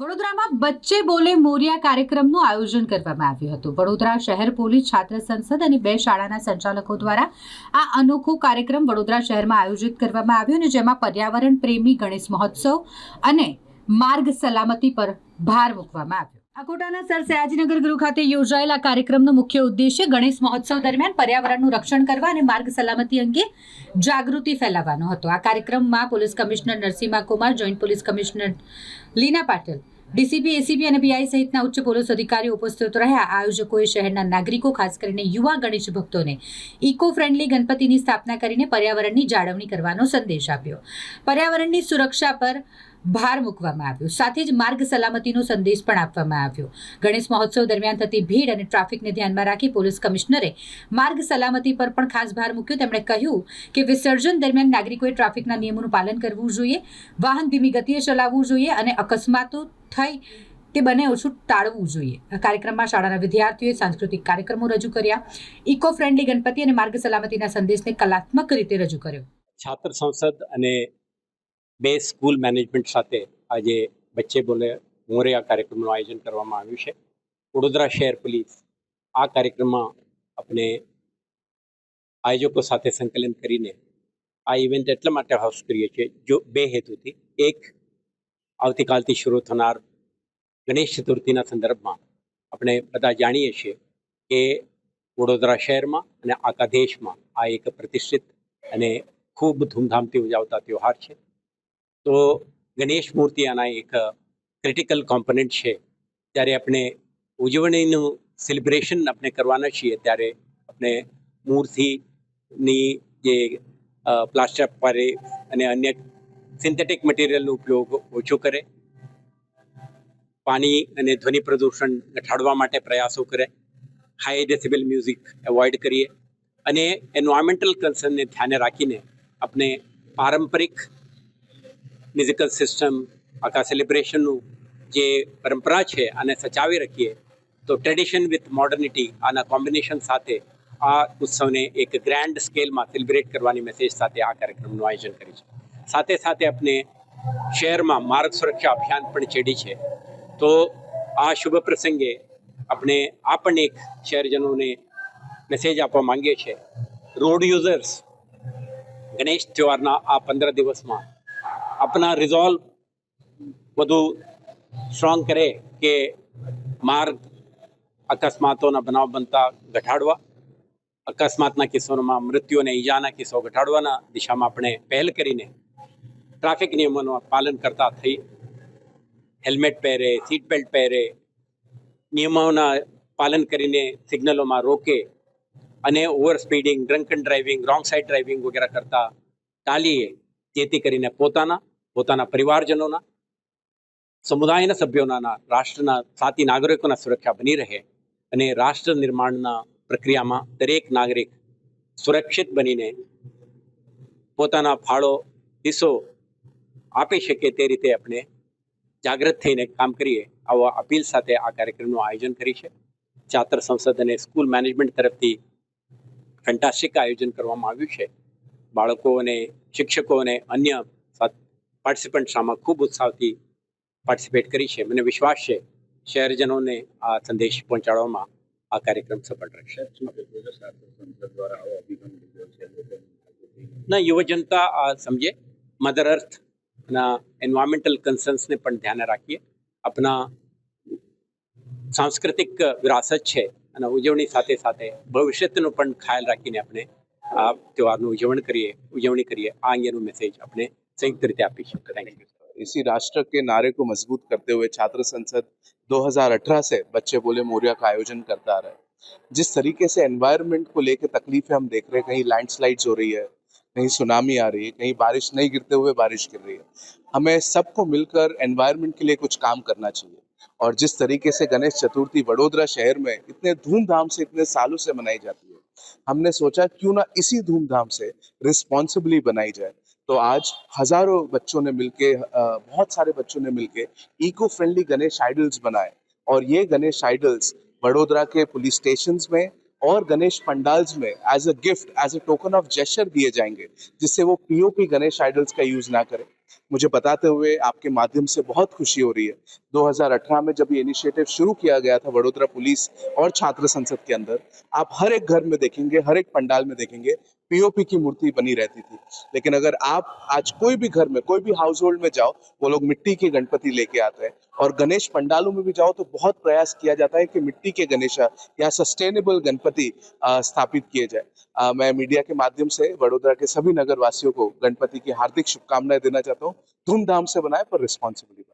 વડોદરામાં બચ્ચે બોલે મોરિયા કાર્યક્રમનું આયોજન કરવામાં આવ્યું હતું. વડોદરા શહેર પોલીસ છાત્ર સંસદ અને બે શાળાના સંચાલકો દ્વારા આ અનોખો કાર્યક્રમ વડોદરા શહેરમાં આયોજિત કરવામાં આવ્યો અને જેમાં પર્યાવરણ પ્રેમી ગણેશ મહોત્સવ અને માર્ગ સલામતી પર ભાર મૂકવામાં આવ્યો. અકોટાના સર સયાજીનગર ગૃહ ખાતે યોજાયેલા કાર્યક્રમનો મુખ્ય ઉદ્દેશ્ય ગણેશ મહોત્સવ દરમિયાન પર્યાવરણનું રક્ષણ કરવા અને માર્ગ સલામતી અંગે જાગૃતિ ફેલાવવાનો હતો. આ કાર્યક્રમમાં police commissioner Narasimha Kumar, joint police commissioner Leena Patil DCP ACP અને પીઆઈ સહિતના ઉચ્ચ પોલીસ અધિકારીઓ ઉપસ્થિત રહ્યા. આયોજકોએ શહેરના નાગરિકો, ખાસ કરીને યુવા ગણેશ ભક્તોને ઇકો ફ્રેન્ડલી ગણપતિની સ્થાપના કરીને પર્યાવરણની જાળવણી કરવાનો સંદેશ આપ્યો. પર્યાવરણની સુરક્ષા પર ભાર મૂકવામાં આવ્યો. સાથે જ માર્ગ સલામતીનો સંદેશ પણ આપવામાં આવ્યો. ગણેશ મહોત્સવ દરમિયાન થતી ભીડ અને ટ્રાફિકને ધ્યાનમાં રાખી પોલીસ કમિશનરે માર્ગ સલામતી પર પણ ખાસ ભાર મૂક્યો. તેમણે કહ્યું કે વિસર્જન દરમિયાન નાગરિકોએ ટ્રાફિકના નિયમોનું પાલન કરવું જોઈએ, વાહન ધીમી ગતિએ ચલાવવું જોઈએ અને અકસ્માતો થઈ તે બને ઓછું ટાળવું જોઈએ. આ કાર્યક્રમમાં શાળાના વિદ્યાર્થીઓએ સાંસ્કૃતિક કાર્યક્રમો રજૂ કર્યા ઇકો ફ્રેન્ડલી ગણપતિ અને માર્ગ સલામતીના સંદેશને કલાત્મક રીતે રજૂ કર્યો. છાત્ર સંસદ અને બે સ્કૂલ મેનેજમેન્ટ સાથે આજે બચ્ચે બોલે મોરે આ કાર્યક્રમનું આયોજન કરવામાં આવ્યું છે. વડોદરા શહેર પોલીસ આ કાર્યક્રમમાં આપણે આયોજકો સાથે સંકલન કરીને આ ઇવેન્ટ એટલા માટે હોસ્ટ કરીએ છીએ જો બે હેતુથી. એક આવતીકાલથી શરૂ થનાર ગણેશ ચતુર્થીના સંદર્ભમાં આપણે બધા જાણીએ છીએ કે વડોદરા શહેરમાં અને આખા દેશમાં આ એક પ્રતિષ્ઠિત અને ખૂબ ધૂમધામથી ઉજવતા તહેવાર છે. તો ગણેશ મૂર્તિ આના એક ક્રિટિકલ કોમ્પોનન્ટ છે. ત્યારે આપણે ઉજવણીનું સેલિબ્રેશન આપણે કરવાના છીએ. ત્યારે આપણે મૂર્તિની જે પ્લાસ્ટર પર અને અન્ય સિન્થેટિક મટીરિયલનો ઉપયોગ ઓછો કરે. પાણી અને ધ્વનિ પ્રદૂષણ ઘટાડવા માટે પ્રયાસો કરે. હાઈ ડેસિબલ મ્યુઝિક એવોઇડ કરીએ. અને એન્વાયરમેન્ટલ કન્સર્નને ધ્યાને રાખીને આપણે પારંપરિક મ્યુઝિકલ સિસ્ટમ આખા સેલિબ્રેશનનું જે પરંપરા છે, આને સચાવી રાખીએ. તો ટ્રેડિશન વિથ મોડર્નિટી આના કોમ્બિનેશન સાથે આ ઉત્સવને એક ગ્રાન્ડ સ્કેલમાં સેલિબ્રેટ કરવાની મેસેજ સાથે આ કાર્યક્રમનું આયોજન કરી છે સાથે સાથે આપણે શહેરમાં માર્ગ સુરક્ષા અભિયાન પણ ચેડી છે. તો આ શુભ પ્રસંગે આપણે આ પણ એક શહેરજનોને મેસેજ આપવા માંગીએ છીએ. રોડ યુઝર્સ ગણેશ તહેવારના આ પંદર દિવસમાં આપણા રિઝોલ્વ વધુ સ્ટ્રોંગ કરે કે માર્ગ અકસ્માતોના બનાવ બનતા ઘટાડવા, અકસ્માતના કિસ્સોમાં મૃત્યુ અને ઈજાના કિસ્સો ઘટાડવાના દિશામાં આપણે પહેલ કરીને ટ્રાફિક નિયમોનું પાલન કરતા થઈ. હેલ્મેટ પહેરે સીટ બેલ્ટ પહેરે. નિયમોના પાલન કરીને સિગ્નલોમાં રોકે અને over speeding drunken driving wrong side driving વગેરે કરતા ટાળીએ જેથી કરીને પોતાના પોતાના પરિવારજનોના, સમુદાયના સભ્યોના રાષ્ટ્રના સાથી નાગરિકોના સુરક્ષા બની રહે અને રાષ્ટ્ર નિર્માણના પ્રક્રિયામાં દરેક નાગરિક સુરક્ષિત બનીને પોતાના ફાળો હિસ્સો આપી શકે તે રીતે આપણે જાગૃત થઈને કામ કરીએ. આવા અપીલ સાથે આ કાર્યક્રમનું આયોજન કરી છે. છાત્ર સંસદ અને સ્કૂલ મેનેજમેન્ટ તરફથી ફેન્ટાસ્ટિક આયોજન કરવામાં આવ્યું છે. બાળકો અને શિક્ષકો અને અન્ય પાર્ટિસિપન્ટ આમાં ખૂબ ઉત્સાહથી પાર્ટિસિપેટ કરી છે. મને વિશ્વાસ છે, શહેરજનોને આ સંદેશ પહોંચાડવામાં આ કાર્યક્રમ સફળ રહેશે. ના, યુવજનતા, આ સમજે મધર અર્થ ના એન્વાયરમેન્ટલ કન્સર્ન્સને પણ ધ્યાને રાખીએ આપણા સાંસ્કૃતિક વિરાસત છે અને ઉજવણી સાથે સાથે ભવિષ્યનો પણ ખ્યાલ રાખીને આપણે આ તહેવારનું ઉજવણ કરીએ ઉજવણી કરીએ આ અંગેનું મેસેજ આપણે સંયુક્ત રીતે આપી શકીએ થેન્ક યુ इसी राष्ट्र के नारे को मजबूत करते हुए छात्र संसद 2018 से बच्चे बोले मोरिया का आयोजन करता आ रहा है जिस तरीके से एनवायरनमेंट को लेकर तकलीफें हम देख रहे हैं कहीं लैंडस्लाइड्स हो रही है कहीं सुनामी आ रही है, कहीं बारिश नहीं गिरते हुए बारिश गिर रही है। हमें सबको मिलकर एनवायरनमेंट के लिए कुछ काम करना चाहिए। और जिस तरीके से गणेश चतुर्थी वडोदरा शहर में इतने धूमधाम से, इतने सालों से मनाई जाती है, हमने सोचा क्यों ना इसी धूमधाम से रिस्पॉन्सिबली बनाई जाए। तो आज हज़ारों बच्चों ने मिलके बहुत सारे बच्चों ने मिलके इको फ्रेंडली गणेश आइडल्स बनाए। और ये गणेश आइडल्स वडोदरा के पुलिस स्टेशन में और गणेश पंडाल्स में as a gift as a token of gesture दिए जाएँगे, जिससे वो पीओपी गणेश आइडल्स का यूज़ ना करें। मुझे बताते हुए आपके माध्यम से बहुत खुशी हो रही है। 2018 में जब ये इनिशिएटिव शुरू किया गया था वडोदरा पुलिस और छात्र संसद के अंदर, आप हर एक घर में देखेंगे, हर एक पंडाल में देखेंगे पीओपी की मूर्ति बनी रहती थी। लेकिन अगर आप आज कोई भी घर में, कोई भी हाउस होल्ड में जाओ, वो लोग मिट्टी के गणपति लेके आते हैं। और गणेश पंडालों में भी जाओ तो बहुत प्रयास किया जाता है कि मिट्टी के गणेश या सस्टेनेबल गणपति स्थापित किए जाए। मैं मीडिया के माध्यम से वडोदरा के सभी नगर वासियों को गणपति की हार्दिक शुभकामनाएँ देना चाहता हूँ। धूमधाम से बनाए पर रिस्पॉन्सिबली